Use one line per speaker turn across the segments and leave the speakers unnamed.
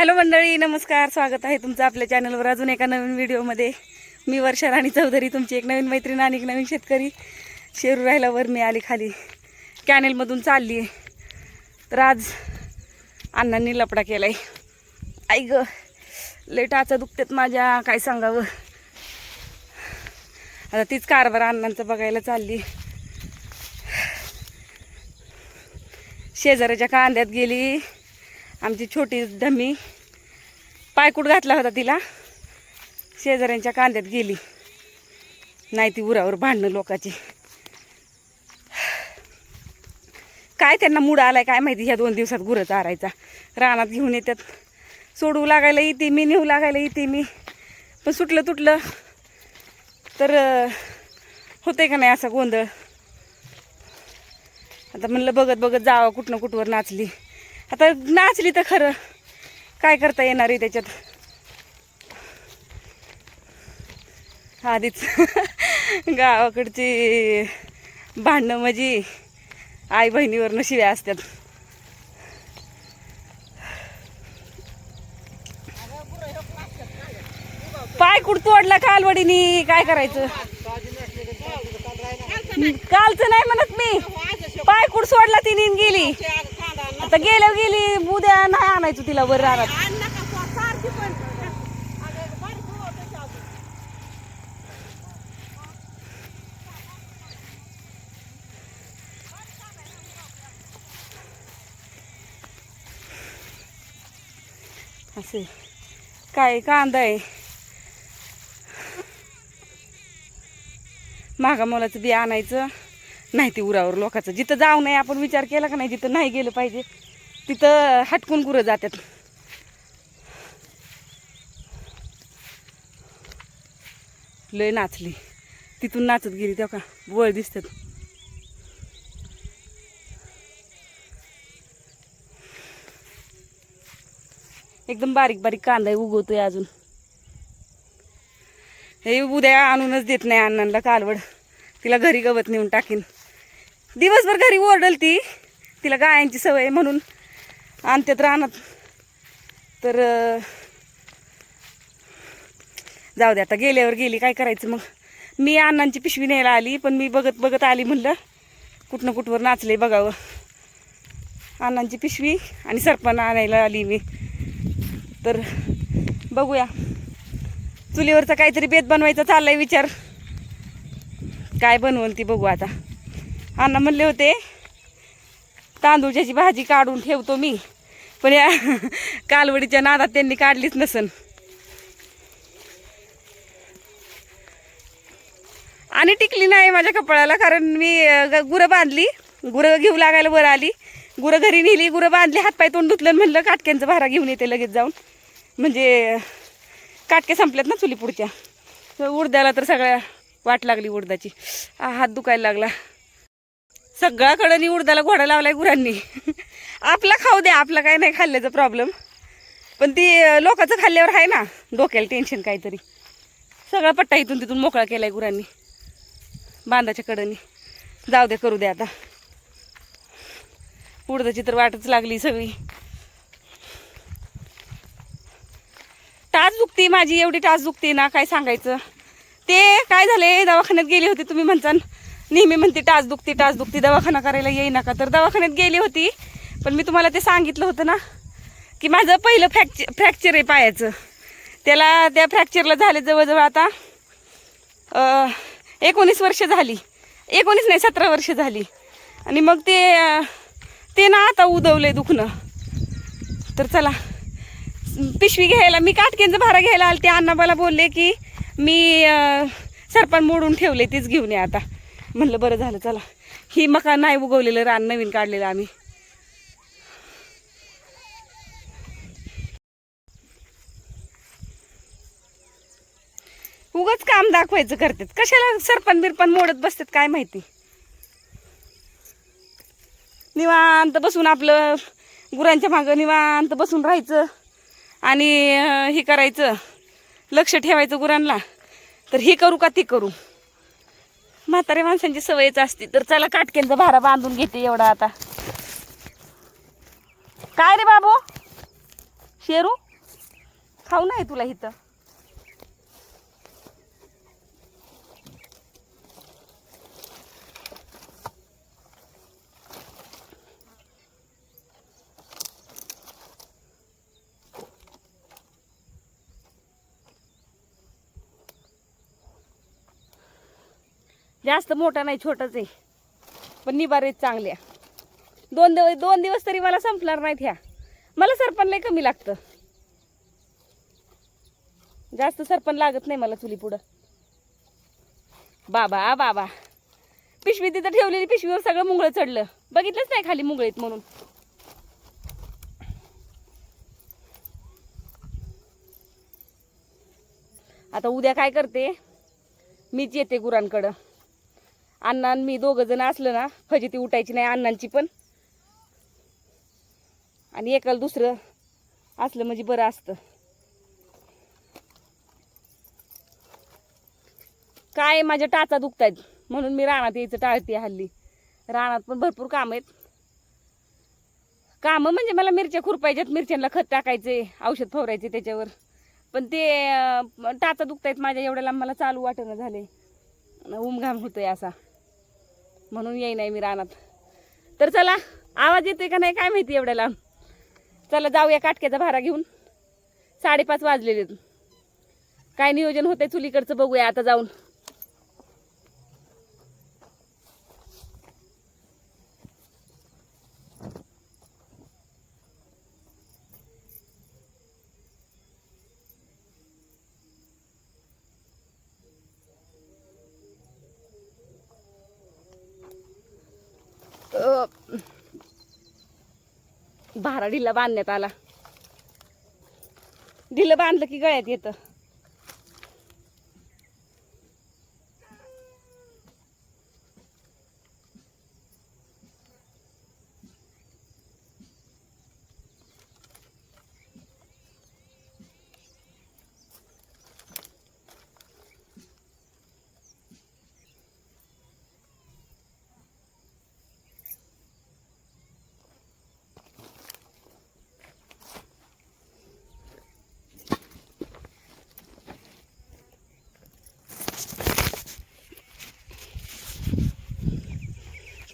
Hello मंडळी नमस्कार. स्वागत आहे तुमचं आपल्या चॅनलवर अजून एका नवीन व्हिडिओमध्ये. मी वर्षा राणी चौधरी तुमची एक नवीन मैत्रीण आणि एक नवीन शेतकरी. शेरू राहिल्यावर मी आली खाली. कॅनेलमधून चालली. आहे तर आज अण्णांनी लपडा केला आहे आई गं लेट टाचा दुखतात माझ्या. काय सांगावं? आता तीच कारभार अण्णांचं बघायला चालली. शेजाऱ्याच्या कांद्यात गेली. आमची छोटी धम्मी पायकूट घातला होता तिला. शेजाऱ्यांच्या कांद्यात गेली. नाही ती उरावर भांडणं लोकाची. काय त्यांना मूड आलाय काय माहिती? ह्या दोन दिवसात गुरं चारायचा. रानात घेऊन येतात. सोडू लागायला येते मी नेऊ लागायला येते मी. पण सुटलं तुटलं. तर होते का नाही असा गोंधळ? आता म्हणलं बघत बघत जावं कुठनं कुठवर नाचली. आता नाचली तर खरं. काय करता येणार आहे त्याच्यात? आधीच. गावाकडची भांडणं म्हणजे आई बहिणीवरनं शिव्या असतात. पाय कुठ तोडला कालवडीनी? काय करायचं? कालचं नाही म्हणत मी. पाय कुठ सोडला तिने गेली? आता गेल्या गेली उद्या नाही आणायचं तिला वर राहणार असे काय कांदा आहे? मागा मोलाचं बी आणायचं. नाही ती उरावर लोकांचं. जिथं जाऊ नये आपण विचार केला का नाही जिथं नाही गेलं पाहिजे तिथं हटकून गुरं जातात. लय नाचली. तिथून नाचत गेली तेव्हा का वळ दिसतात. एकदम बारीक बारीक कांदा उगवतोय अजून. हे उद्या आणूनच देत नाही अण्णांना कालवड. तिला घरी गवत नेऊन टाकीन. दिवसभर घरी ओरडल ती तिला गायांची सवय आहे म्हणून आणतात रानात. तर जाऊ दे आता गेल्यावर गेली काय करायचं मग? मी अण्णांची पिशवी न्यायला आली पण मी बघत बघत आली म्हणलं कुठनं कुठवर नाचले बघावं. अण्णांची पिशवी आणि सरपण आणायला आली मी. तर बघूया. चुलीवरचा काहीतरी बेत बनवायचा चाललाय विचार. काय बनवून ती बघू आता. अण्णा म्हणले होते तांदूळच्याची भाजी काढून ठेवतो मी. पण या कालवडीच्या नादात त्यांनी काढलीच नसन. आणि टिकली नाही माझ्या कपाळाला कारण मी ग- गुरं बांधली. गुरं घेऊ लागायला वर आली. गुरं घरी नेली गुरं बांधली हातपाय तोंड धुतलं म्हणलं काटक्यांचा भारा घेऊन येते लगेच जाऊन. म्हणजे काटके संपल्यात ना चुली पुढच्या उडद्याला तर सगळ्या वाट लागली उडदाची. हात दुखायला लागला. सगळ्याकडं उडदाला घोडा लावलाय गुरांनी. आपला खाऊ द्या आपला काय नाही खाल्ल्याचा प्रॉब्लेम पण ती लोकांचं खाल्ल्यावर आहे ना डोक्याला टेन्शन काहीतरी. सगळा पट्टा इथून तिथून मोकळा केलाय गुरांनी. बांधाच्या कडनी. जाऊ दे करू दे आता. उडदाची तर वाटच लागली सगळी. टाच दुखती माझी एवढी टाच दुखते ना काय सांगायचं. ते काय झाले दवाखान्यात गेली होती तुम्ही म्हणसान. नेहमी म्हणते टाच दुखती टाच दुखती दवाखाना करायला येई नका. तर दवाखान्यात गेली होती. पण मी तुम्हाला ते सांगितलं होतं ना की माझं पहिलं फ्रॅक्चर फ्रॅक्चर आहे पायाचं. त्याला त्या फ्रॅक्चरला झाले जवळजवळ आता एकोणीस वर्ष झाली. एकोणीस नाही सतरा वर्ष झाली. आणि मग ते ते ना आता उदवले दुखणं. तर चला पिशवी घ्यायला मी काटकेंचं भारा घ्यायला आले ते अण्णाबाला बोलले की मी सरपण मोडून ठेवले तीच घेऊन या आता. म्हणलं बरं झालं चला. ही मका नाही उगवलेलं रान नवीन काढलेलं आम्ही. उगच काम दाखवायचं करतात. कशाला सरपण बिरपण मोडत बसतात काय माहिती? निवांत बसून आपलं गुरांच्या मागं निवांत बसून राहायचं आणि हे करायचं लक्ष ठेवायचं गुरांना. तर हे करू का ते करू? म्हातारे माणसांची सवयच असते. तर चला काटक्यांचा भारा बांधून घेते एवढा आता. काय रे बाबू? शेरू? खाऊ नाही तुला इथं. जास्त मोठा नाही छोटाच आहे. पण निबारेत चांगल्या. दोन दिवस दोन दिवस तरी मला संपणार नाहीत ह्या. मला सरपण लय कमी लागतं. जास्त सरपण लागत नाही मला चुली पुढं. बाबा बाबा. पिशवी तिथं ठेवलेली पिशवीवर सगळं मुंगळं चढलं. बघितलंच नाही खाली मुंगळीत म्हणून. आता उद्या काय करते? मीच येते गुरांकडं. अण्णा आणि मी दोघं जण असलं ना फजिती उठायची नाही अण्णांची पण. आणि एकाला दुसरं असलं म्हणजे बरं असतं. काय माझ्या टाचा दुखतायत? म्हणून मी रानात यायचं टाळते हल्ली. रानात पण भरपूर काम आहेत. कामं म्हणजे मला मिरच्या खुरपायच्यात मिरच्यांना खत टाकायचे औषध फवारायचे त्याच्यावर. पण ते टाचा टाचा दुखतायत माझ्या एवढ्या लांब मला चालू वाटणं झाले उमघाम होतोय असा. म्हणून येई नाही मी रानात. तर चला आवाज येते का नाही काय माहिती एवढ्या लांब चला जाऊया काटक्याचा भारा घेऊन. साडेपाच वाजलेले काय नियोजन होतंय चुलीकडचं बघूया आता जाऊन. भारा ढिला बांधण्यात आला. ढिलं बांधलं की गळ्यात येतं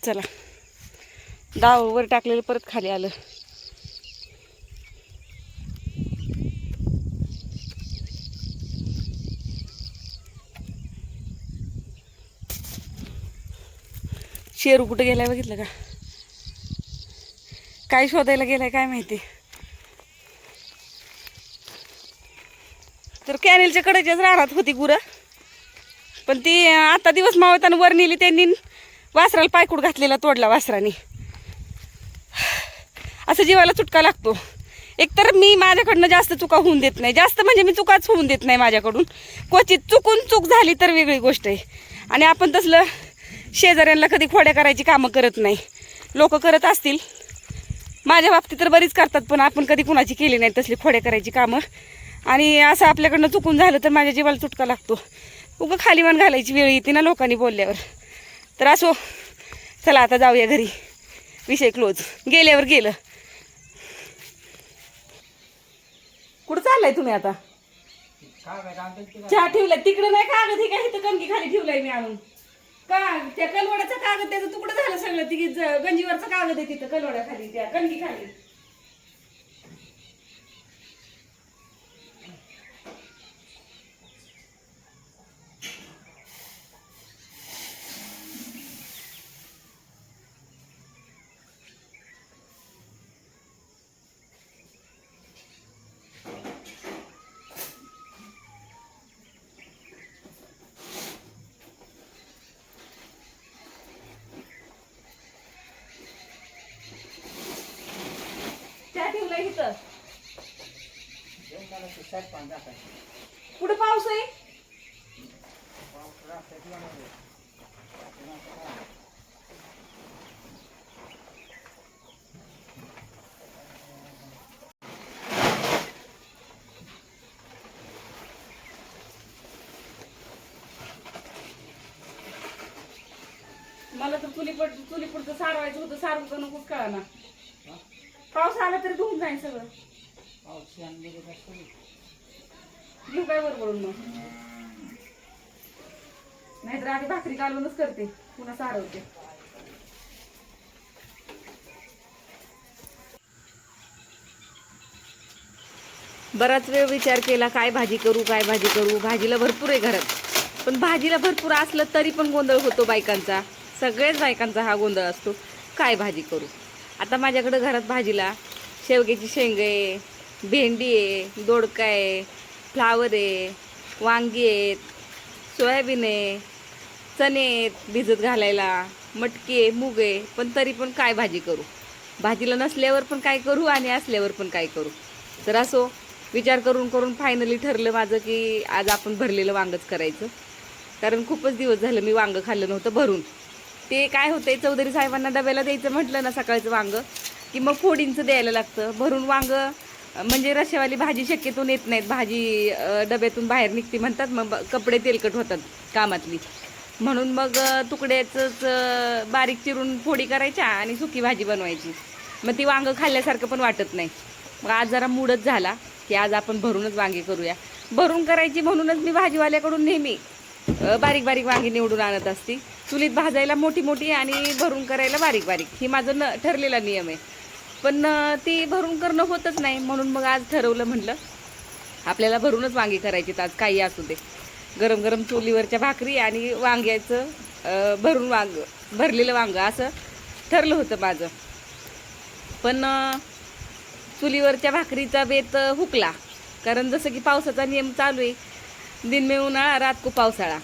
चला डाव वर टाकलेलं परत खाली आलं. शेरू कुठं गेलाय बघितलं का? काय शोधायला गेलाय काय माहिती? तर कॅनेलच्या कडेच्याच राहत होती गुरं. पण ती आता दिवस मावताना वर नेली त्यांनी वासराला पायकूट घातलेला तोडला वासराने. असं जीवाला चुटका लागतो. एकतर मी माझ्याकडनं जास्त चुका होऊन देत नाही. जास्त म्हणजे मी चुकाच होऊन देत नाही माझ्याकडून. क्वचित चुकून चूक झाली तर वेगळी गोष्ट आहे. आणि आपण तसलं शेजाऱ्यांना कधी खोड्या करायची कामं करत नाही. लोक करत असतील. माझ्या बाबतीत तर बरीच करतात पण आपण कधी कुणाची केली नाही तसली खोड्या करायची कामं. आणि असं आपल्याकडनं चुकून झालं तर माझ्या जीवाला चुटका लागतो. उगं खाली मन घालायची वेळ येते ना लोकांनी बोलल्यावर. तर असो चला आता जाऊया घरी. विषय क्लोज गेल्यावर गेलं. कुठं चाललाय तुम्ही आता? चहा ठेवलाय. तिकडं नाही कागद हे काय इथं कणकी खाली ठेवलाय मी आणून. का त्या कलवड्याचा कागद त्याचं तुकडं झालं सगळं. ती ज- गंजीवरचा कागद आहे तिथं कलवड्या खाली त्या कणकी खाली चहा ठेवलाय इथं कुठं पाऊस आहे? मला तर चुली पड चुली पुढचं सारवायचं होतं सारवं का नकोच कळा ना पाऊस आला तरी धुवून जाईल सगळं. घेऊ काय मग? नाहीतर आधी भाकरी कालवूनच करते. पुन्हा सारवते. बराच वेळ विचार केला काय भाजी करू काय भाजी करू? भाजीला भरपूर आहे घरात. पण भाजीला भरपूर असलं तरी पण गोंधळ होतो बायकांचा. सगळ्याच बायकांचा हा गोंधळ असतो. काय भाजी करू? आता माझ्याकडं घरात भाजीला शेवग्याची शेंग आहे भेंडी आहे दोडका आहे फ्लावर आहे वांगी आहेत सोयाबीन आहे चणे आहेत भिजत घालायला मटकी आहे मूग आहे पण तरी पण काय भाजी करू? भाजीला नसल्यावर पण काय करू आणि असल्यावर पण काय करू? तर असो विचार करून करून फायनली ठरलं माझं की आज आपण भरलेलं वांगंच करायचं. कारण खूपच दिवस झालं मी वांगं खाल्लं नव्हतं भरून. ते काय होतंय चौधरी साहेबांना डब्याला द्यायचं म्हटलं ना सकाळचं वांगं की मग फोडींचं द्यायला लागतं. भरून वांगं म्हणजे रशेवाली भाजी शक्यतो येत नाहीत. भाजी डब्यातून बाहेर निघते म्हणतात मग कपडे तेलकट होतात कामातली. म्हणून मग तुकड्याचंच बारीक चिरून फोडी करायच्या आणि सुकी भाजी बनवायची. मग ती वांगं खाल्ल्यासारखं पण वाटत नाही. मग आज जरा मूडच झाला की आज आपण भरूनच वांगी करूया. भरून करायची म्हणूनच मी भाजीवाल्याकडून नेहमी बारीक बारीक वांगी निवडून आणत असते. चुलीत भाजायला मोठी मोठी आणि भरून करायला बारीक बारीक. ही माझं न ठरलेला नियम आहे. पण ती भरून करणं होतच नाही. म्हणून मग आज ठरवलं म्हटलं आपल्याला भरूनच वांगी करायची आज काही असू दे. गरम गरम चुलीवरच्या भाकरी आणि वांग्याचं भरून वांग भरलेलं वांग. असं ठरलं होतं माझं. पण चुलीवरच्या भाकरीचा बेत हुकला. कारण जसं की पावसाचा नियम चालू आहे. दिन मे उन्हाळा रात को पावसाळा.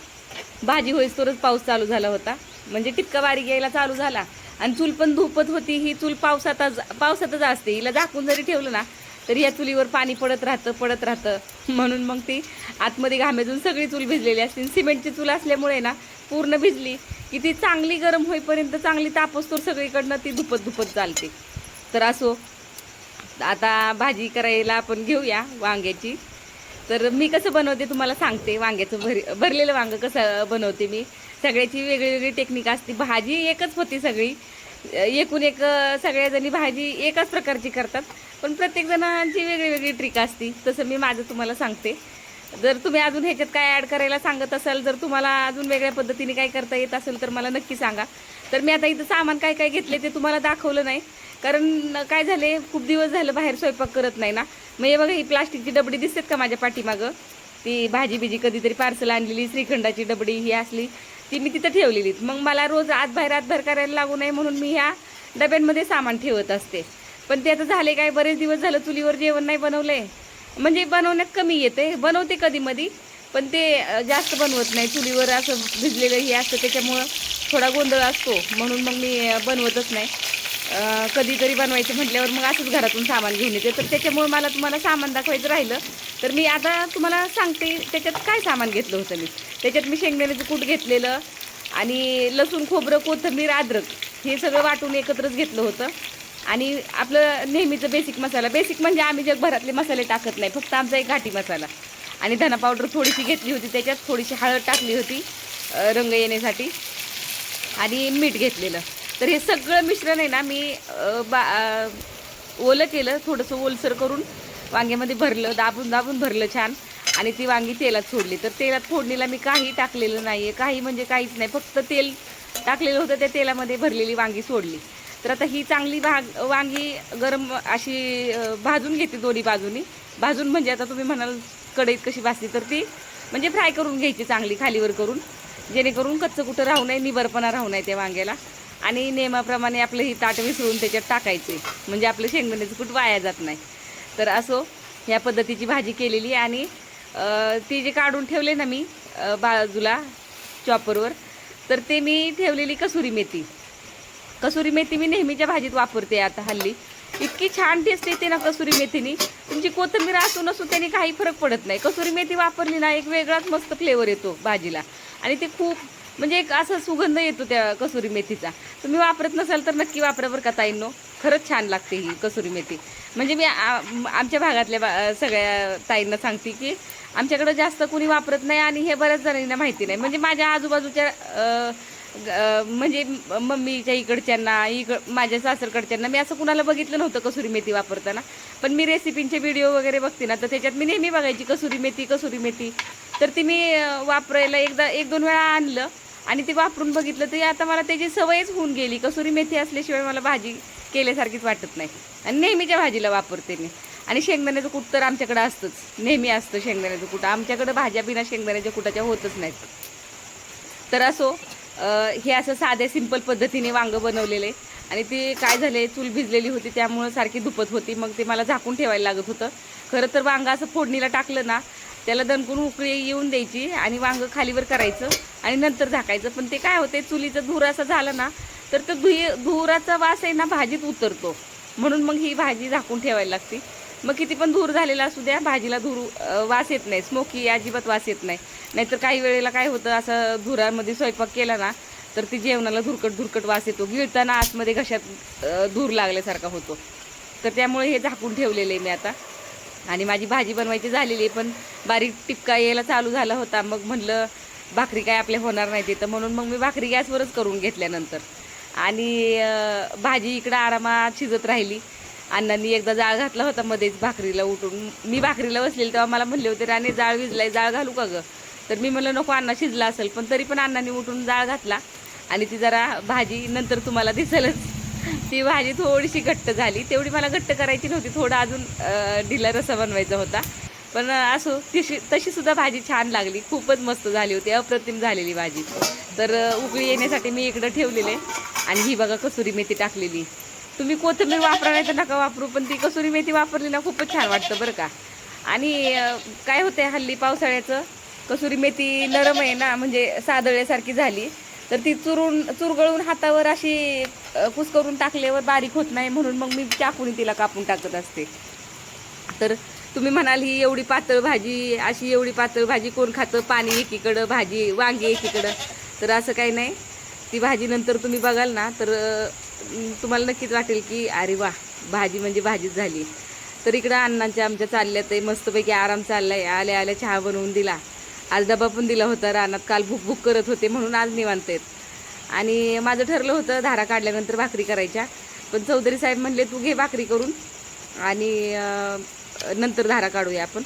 भाजी होईस्तोरच पाऊस चालू झाला होता. म्हणजे टिपका बारीक यायला चालू झाला. आणि चूल पण धुपत होती ही चूल पावसातच पावसातच असते. हिला झाकून जरी ठेवलं ना तरी या चुलीवर पाणी पडत राहतं पडत राहतं. म्हणून मग ती आतमध्ये घामेजून सगळी चूल भिजलेली असते. सिमेंटची चूल असल्यामुळे ना पूर्ण भिजली की ती चांगली गरम होईपर्यंत चांगली तापसतोर सगळीकडनं ती धुपत धुपत चालते. तर असो आता भाजी करायला आपण घेऊया वांग्याची. तर मी कसं बनवते तुम्हाला सांगते. वांग्याचं भर भरलेलं वांगं कसं बनवते मी. सगळ्याची वेगळी वेगळी टेक्निक असते. भाजी एकच होती सगळी. एकूण एक सगळ्याजणी भाजी एकाच प्रकारची करतात. पण प्रत्येक जणांची वेगळी वेगळी ट्रिक असते. तसं मी माझं तुम्हाला सांगते. जर तुम्ही अजून ह्याच्यात काय ॲड करायला सांगत असाल जर तुम्हाला अजून वेगळ्या पद्धतीने काय करता येत असेल तर मला नक्की सांगा. तर मी आता इथं सामान काय काय घेतले ते तुम्हाला दाखवलं नाही. कारण काय झाले? खूप दिवस झालं बाहेर स्वयंपाक करत नाही ना. मग हे बघा ही प्लास्टिकची डबडी दिसतात का माझ्या पाठीमागं? ती भाजी बिजी कधीतरी पार्सल आणलेली श्रीखंडाची डबडी ही असली ती मी तिथं ठेवलेली मग मला रोज आत बाहेर आत बाहेर करायला लागू नये म्हणून मी ह्या डब्यांमध्ये सामान ठेवत असते. पण ते आता झाले काय बरेच दिवस झालं चुलीवर जेवण नाही बनवलंय म्हणजे बनवण्यात कमी येते बनवते कधी मधी पण ते जास्त बनवत नाही. चुलीवर असं भिजलेलं हे असतं त्याच्यामुळं थोडा गोंधळ असतो. म्हणून मग मी बनवतच नाही. कधीतरी बनवायचं म्हटल्यावर मग असंच घरातून सामान घेऊन येते. तर त्याच्यामुळे मला तुम्हाला सामान दाखवायचं राहिलं. तर मी आता तुम्हाला सांगते त्याच्यात काय सामान घेतलं होतं मी. त्याच्यात मी शेंगदाण्याचं कूट घेतलेलं आणि लसूण खोबरं कोथिंबीर अद्रक हे सगळं वाटून एकत्रच घेतलं होतं. आणि आपलं नेहमीचं बेसिक मसाला. बेसिक म्हणजे आम्ही जगभरातले मसाले टाकत नाही. फक्त आमचा एक घाटी मसाला. आणि धना पावडर थोडीशी घेतली होती त्याच्यात. थोडीशी हळद टाकली होती रंग येण्यासाठी. आणि मीठ घेतलेलं. तर हे सगळं मिश्रण आहे ना मी बा ओलं केलं थोडंसं ओलसर करून वांग्यामध्ये भरलं दाबून दाबून भरलं छान. आणि ती वांगी तेलात सोडली. तर तेलात फोडणीला मी काही टाकलेलं नाही आहे काही म्हणजे काहीच नाही. फक्त तेल टाकलेलं होतं त्या तेलामध्ये भरलेली वांगी सोडली. तर आता ही चांगली भाग वांगी गरम अशी भाजून घेते दोन्ही बाजूनी. भाजून म्हणजे आता तुम्ही म्हणाल कढईत कशी भाजली तर ती म्हणजे फ्राय करून घ्यायची चांगली खालीवर करून. जेणेकरून कच्चं कुठं राहू नये निबरपणा राहू नये त्या वांग्याला. आणि नेमाप्रमाणे आपलं ही ताट विसरून त्याच्यात टाकायचे. म्हणजे आपलं शेंगदाण्याचं कूट वाया जात नाही. तर असो ह्या पद्धतीची भाजी केलेली आणि ती जे काढून ठेवले ना मी बाजूला चॉपरवर तर ते मी ठेवलेली कसुरी मेथी. कसुरी मेथी मी नेहमीच्या भाजीत वापरते आता हल्ली. इतकी छान टेस्ट येते ना कसुरी मेथीनी. तुमची कोथिंबीर असू नसू त्याने काही फरक पडत नाही. कसुरी मेथी वापरली ना एक वेगळाच मस्त फ्लेवर येतो भाजीला. आणि ते खूप म्हणजे एक असा सुगंध येतो त्या कसुरी मेथीचा. तुम्ही वापरत नसाल तर नक्की वापरा बरं का ताईंनो. खरंच छान लागते ही कसुरी मेथी. म्हणजे मी आमच्या भागातल्या बा- सगळ्या ताईंना सांगते की आमच्याकडं जास्त कोणी वापरत नाही आणि हे बऱ्याच जणांना माहिती नाही. म्हणजे माझ्या आजूबाजूच्या ग- म्हणजे मम्मीच्या इकडच्यांना इकड माझ्या सासरकडच्यांना मी असं कुणाला बघितलं नव्हतं कसुरी मेथी वापरताना. पण मी रेसिपींचे व्हिडिओ वगैरे बघते ना तर त्याच्यात मी नेहमी बघायची कसुरी मेथी कसुरी मेथी. तर ती मी वापरायला एकदा एक दोन वेळा आणलं. आणि ते वापरून बघितलं तरी आता मला त्याची सवयच होऊन गेली. कसुरी मेथी असल्याशिवाय मला भाजी केल्यासारखीच वाटत नाही. आणि नेहमीच्या भाजीला वापरते मी. आणि शेंगदाण्याचं कूट तर आमच्याकडे असतंच. नेहमी असतं शेंगदाण्याचं कूट. आमच्याकडं भाज्या बिना शेंगदाण्याच्या कुटाच्या होतच नाहीत. तर असो हे असं साध्या सिंपल पद्धतीने वांगं बनवलेले. आणि ते काय झाले चूल भिजलेली होती त्यामुळं सारखी धुपत होती. मग ते मला झाकून ठेवायला लागत होतं. खरं तर वांगं असं फोडणीला टाकलं ना त्याला दणकून उकळी येऊन द्यायची आणि वांगं खालीवर करायचं. आणि नंतर झाकायचं. पण ते काय होते चुलीचं धूर असं झालं ना तर तो धुई धुराचा वास आहे ना भाजीत उतरतो. म्हणून मग ही भाजी झाकून ठेवायला लागते. मग किती पण धूर झालेला असू द्या भाजीला धूर वास येत नाही. स्मोकी अजिबात वास येत नाही. नाहीतर काही वेळेला काय होतं असं धुरामध्ये स्वयंपाक केला ना तर ती जेवणाला धुरकट धुरकट वास येतो. गिळताना आतमध्ये घशात धूर लागल्यासारखा होतो. तर त्यामुळे हे झाकून ठेवलेलं आहे मी आता. आणि माझी भाजी बनवायची झालेली आहे पण बारीक टिपका यायला चालू झाला होता. मग म्हणलं भाकरी काय आपल्या होणार नाही तिथं म्हणून मग मी भाकरी गॅसवरच करून घेतल्यानंतर. आणि भाजी इकडं आरामात शिजत राहिली. अण्णांनी एकदा जाळ घातला होता मध्येच भाकरीला उठून. मी भाकरीला बसलेली तेव्हा मला म्हणले होते राणे जाळ विजलाय जाळ घालू का गं? तर मी म्हणलं नको अण्णा शिजला असेल. पण तरी पण अण्णांनी उठून जाळ घातला. आणि ती जरा भाजी नंतर तुम्हाला दिसेलच. ती भाजी थोडीशी घट्ट झाली. तेवढी मला घट्ट करायची नव्हती. थोडा अजून ढिला रसा बनवायचा होता. पण असो तशी तशी सुद्धा भाजी छान लागली. खूपच मस्त झाली होती अप्रतिम झालेली भाजी. तर उकळी येण्यासाठी मी इकडं ठेवलेले. आणि ही बघा कसुरी मेथी टाकलेली. तुम्ही कोथिंबीर वापरा नाही तर नका वापरू पण ती कसुरी मेथी वापरली ना खूपच छान वाटतं बरं का. आणि काय होतंय हल्ली पावसाळ्याचं? कसुरी मेथी नरम आहे ना म्हणजे सादळल्यासारखी झाली. तर ती चुरून चुरगळून हातावर अशी अ, कुस्करून टाकल्यावर बारीक होत नाही म्हणून मग मी चाकून तिला कापून टाकत असते. तर तुम्ही म्हणाल ही एवढी पातळ भाजी अशी एवढी पातळ भाजी कोण खातं? पाणी एकीकडं भाजी वांगी एकीकडं. तर असं काही नाही. ती भाजी नंतर तुम्ही बघाल ना तर तुम्हाला नक्कीच वाटेल की अरे वा भाजी म्हणजे भाजीच झाली. तर इकडं अण्णांच्या आमच्या चालल्यात आहे मस्तपैकी आराम चालला आहे आल्या आल्या चहा बनवून दिला. आज डबा पण दिला होता रानात. काल भूक भूक करत होते म्हणून आज निवांत आहेत. आणि माझं ठरलं होतं धारा काढल्यानंतर भाकरी करायच्या. पण चौधरी साहेब म्हणले तू घे भाकरी करून. आणि नंतर धारा काढूया आपण.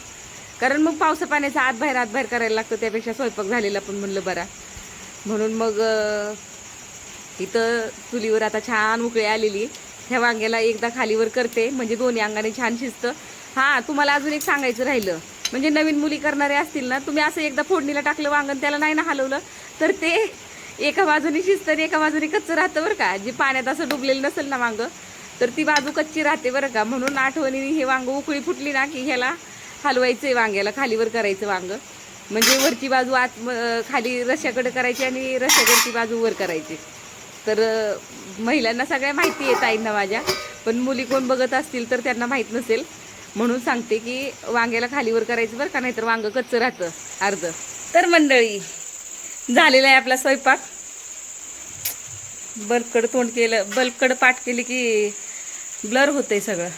कारण मग पावसा पाण्याचा आत बाहेर आत बाहेर करायला लागतं त्यापेक्षा स्वयंपाक झालेला पण म्हणलं बरा. म्हणून मग इथं चुलीवर आता छान उकळी आलेली ह्या वांग्याला एकदा खालीवर करते म्हणजे दोन्ही अंगाने छान शिजतं. हां तुम्हाला अजून एक सांगायचं राहिलं. म्हणजे नवीन मुली करणारे असतील ना तुम्ही असं एकदा फोडणीला टाकलं वांगण त्याला नाही ना हलवलं तर ते एका बाजूने शिजतं आणि एका बाजूने कच्चं राहतं बरं का. जे पाण्यात असं डुबलेलं नसेल ना वांगं तर ती बाजू कच्ची राहते बरं का. म्हणून आठवणीने हे वांग उकळी फुटली ना की ह्याला हलवायचं आहे वांग्याला खालीवर करायचं वांग. म्हणजे वरची बाजू आत खाली रश्याकडे करायची आणि रश्याकडची बाजू वर करायची. तर महिलांना सगळ्या माहिती आहे ताईंना माझ्या. पण मुली कोण बघत असतील तर त्यांना माहीत नसेल. म्हणून सांगते की वांग्याला खालीवर करायचं बरं का नाहीतर वांगं कच्चं राहतं अर्ध. तर मंडळी झालेला आहे आपला स्वयंपाक. बल्बकड तोंड केलं बल्बकड पाठ केली की ब्लर होतंय सगळं.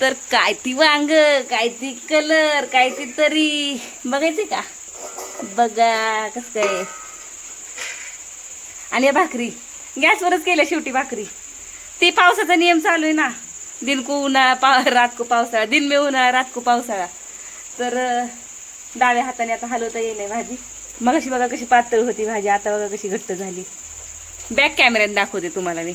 तर काय ती वांग काय ती कलर काय ती तरी बघायची का? बघा कसं काय? आणि या भाकरी गॅसवरच केल्या शेवटी भाकरी. ते पावसाचा नियम चालू आहे ना. दिनको उन्हाळा पा रात को पावसाळा दिन मे उन्हाळा रात को पावसाळा. तर डाव्या हाताने आता हलवता येईल भाजी. मग अशी बघा कशी पातळ होती भाजी आता बघा कशी घट्ट झाली. बॅक कॅमेऱ्यात दाखवते तुम्हाला मी.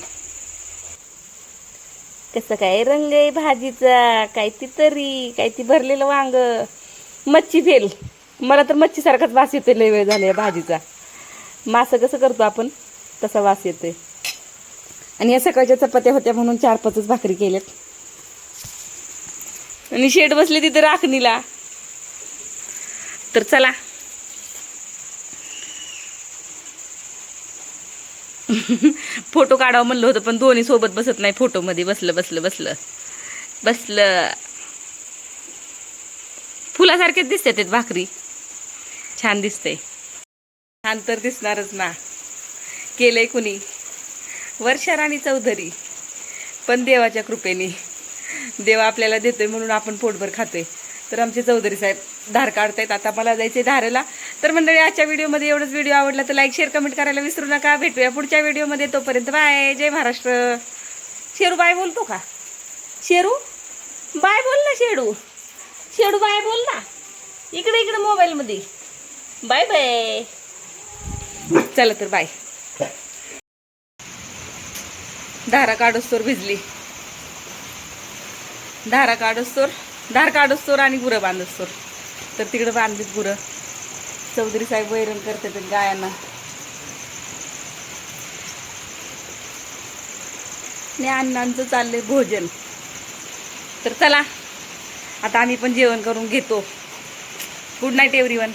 कसं काय? रंग आहे भाजीचा काय ती तरी काय ती भरलेलं वांग. मच्छी फेल. मला तर मच्छीसारखाच वास येतोय लय वेळ झाले भाजीचा. मासं कसं करतो आपण? तसा वास येतोय. आणि या सकाळच्या चपात्या होत्या म्हणून चार पाचच भाकरी केल्यात. आणि शेड बसले तिथे राखणीला. तर चला. फोटो काढावं म्हणलं होतं पण दोन्ही सोबत बसत नाही फोटोमध्ये. बसलं बसलं बसलं. बसलं. फुलासारखेच दिसते ते भाकरी. छान दिसते छान तर दिसणारच ना. केलंय कुणी? वर्षा राणी चौधरी. पण देवाच्या कृपेने. देव आपल्याला देतोय म्हणून आपण पोटभर खातोय. तर आमचे चौधरी साहेब धार काढतायत. आता मला जायचे धारेला तर मंडळी आजच्या व्हिडिओमध्ये एवढंच. व्हिडिओ आवडला तर लाईक शेअर कमेंट करायला विसरू नका. भेटूया पुढच्या व्हिडिओमध्ये. तोपर्यंत बाय जय महाराष्ट्र. शेरू बाय बोलतो का? शेरू बाय बोल ना शेडू शेडू बाय बोल ना. इकडे इकडे मोबाईलमध्ये बाय बाय चला तर बाय धारा काढोस्तोर भिजली. धारा काढोस्तोर धार काढोस्तोर आणि गुरं बांधोस्तोर तर तिकडं बांधलीत गुरं. चौधरी साहेब वैरण करते गायांना. आणि अण्णांचं चाललंय भोजन. तर चला आता आम्ही पण जेवण करून घेतो. Good night every one